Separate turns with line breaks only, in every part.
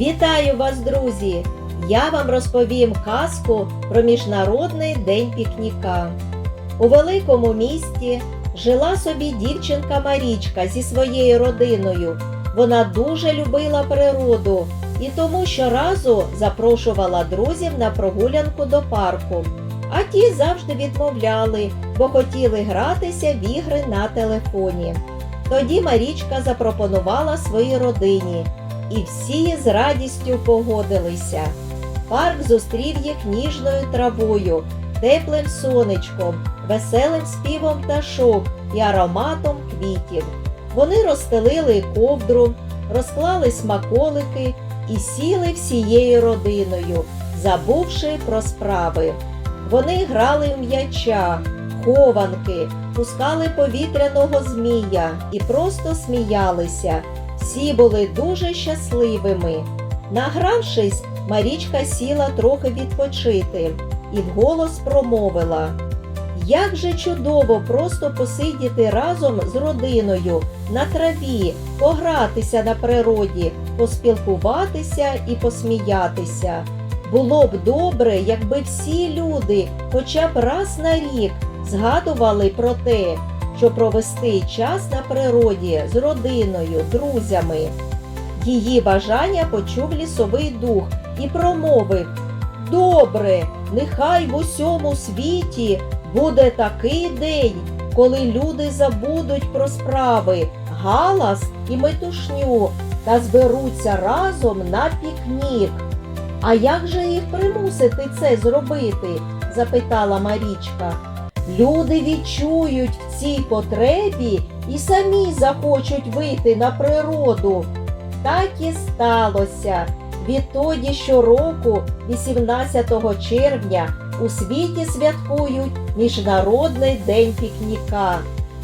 Вітаю вас, друзі! Я вам розповім казку про Міжнародний день пікніка. У великому місті жила собі дівчинка Марічка зі своєю родиною. Вона дуже любила природу і тому щоразу запрошувала друзів на прогулянку до парку. А ті завжди відмовляли, бо хотіли гратися в ігри на телефоні. Тоді Марічка запропонувала своїй родині, і всі з радістю погодилися. Парк зустрів їх ніжною травою, теплим сонечком, веселим співом пташок і ароматом квітів. Вони розстелили ковдру, розклали смаколики і сіли всією родиною, забувши про справи. Вони грали м'яча, хованки, пускали повітряного змія і просто сміялися. Всі були дуже щасливими. Награвшись, Марічка сіла трохи відпочити і вголос промовила. Як же чудово просто посидіти разом з родиною на траві, погратися на природі, поспілкуватися і посміятися. Було б добре, якби всі люди хоча б раз на рік згадували про те, що провести час на природі з родиною, друзями. Її бажання почув лісовий дух і промовив Добре, нехай в усьому світі буде такий день, коли люди забудуть про справи, галас і метушню та зберуться разом на пікнік. А як же їх примусити це зробити? запитала Марічка. Люди відчують в цій потребі і самі захочуть вийти на природу. Так і сталося. Відтоді щороку, 18 червня, у світі святкують Міжнародний день пікніка.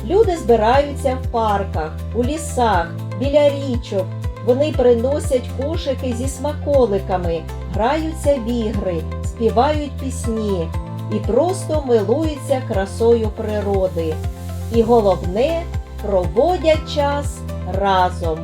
Люди збираються в парках, у лісах, біля річок. Вони приносять кошики зі смаколиками, граються в ігри, співають пісні і просто милуються красою природи. І головне, проводять час разом.